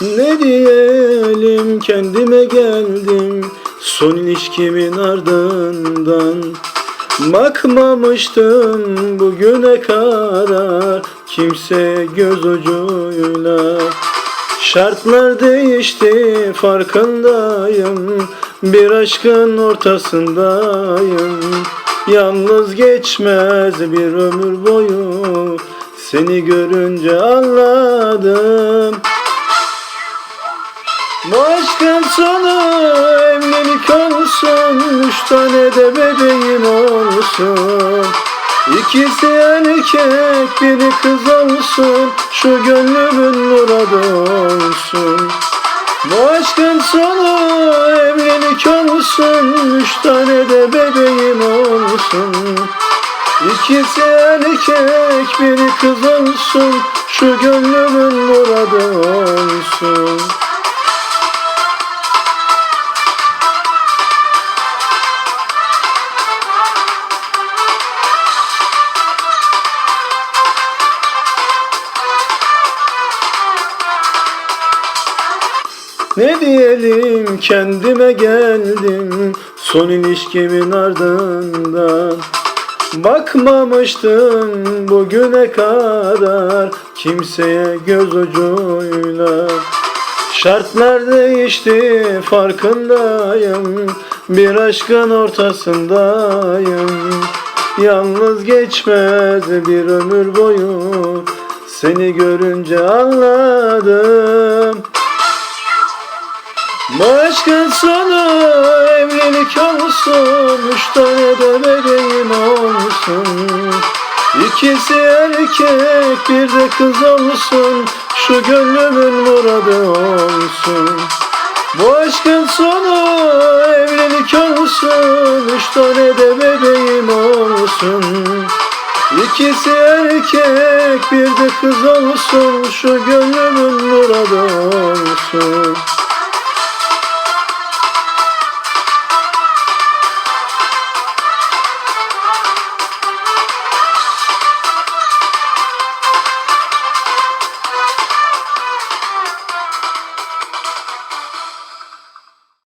Ne diyelim kendime geldim. Son ilişkimin ardından Bakmamıştım bugüne kadar. Kimseye göz ucuyla Şartlar değişti farkındayım. Bir aşkın ortasındayım. Yalnız geçmez bir ömür boyu. Seni görünce anladım aşkın sonu evlilik olsun Üç tane de bebeğim olsun. İkisi erkek biri kız olsun Şu gönlümün muradı olsun. Bu aşkın sonu evlilik olsun Üç tane de bebeğim olsun. İkisi erkek biri kız olsun Şu gönlümün muradı olsun Ne diyelim kendime geldim. Son ilişkimin ardından Bakmamıştım bugüne kadar. Kimseye göz ucuyla Şartlar değişti farkındayım. Bir aşkın ortasındayım. Yalnız geçmez bir ömür boyu. Seni görünce anladım bu aşkın sonu evlilik olsun Üç tane de bebeğim olsun. İkisi erkek bir de kız olsun Şu gönlümün muradı olsun. Bu aşkın evlilik olsun Üç tane de bebeğim olsun. İkisi erkek bir de kız olsun Şu gönlümün muradı olsun